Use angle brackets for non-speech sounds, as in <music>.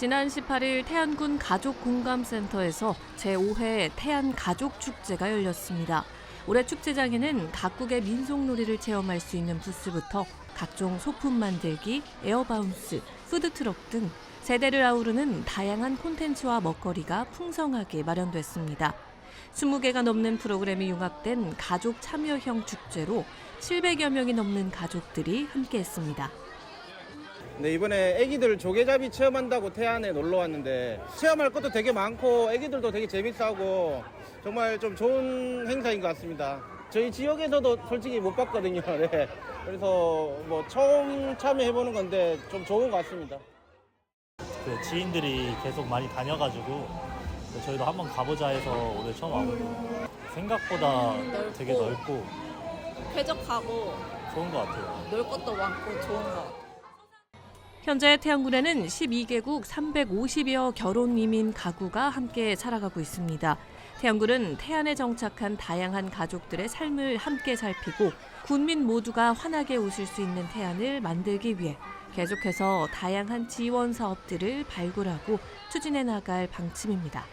지난 18일 태안군 가족공감센터에서 제5회 태안 가족축제가 열렸습니다. 올해 축제장에는 각국의 민속놀이를 체험할 수 있는 부스부터 각종 소품 만들기, 에어바운스, 푸드트럭 등 세대를 아우르는 다양한 콘텐츠와 먹거리가 풍성하게 마련됐습니다. 20개가 넘는 프로그램이 융합된 가족 참여형 축제로 700여 명이 넘는 가족들이 함께했습니다. 네, 이번에 애기들 조개잡이 체험한다고 태안에 놀러 왔는데 체험할 것도 되게 많고 애기들도 되게 재밌어하고 정말 좀 좋은 행사인 것 같습니다. 저희 지역에서도 솔직히 못 봤거든요. <laughs> 네. 그래서 뭐 처음 참여해보는 건데 좀 좋은 것 같습니다. 그 지인들이 계속 많이 다녀가지고 저희도 한번 가보자 해서 오늘 처음 와보고 생각보다 되게 넓고 쾌적하고 좋은 것 같아요. 놀 것도 많고 좋은 것 같아요. 현재 태안군에는 12개국 350여 결혼 이민 가구가 함께 살아가고 있습니다. 태안군은 태안에 정착한 다양한 가족들의 삶을 함께 살피고 군민 모두가 환하게 웃을 수 있는 태안을 만들기 위해 계속해서 다양한 지원 사업들을 발굴하고 추진해 나갈 방침입니다.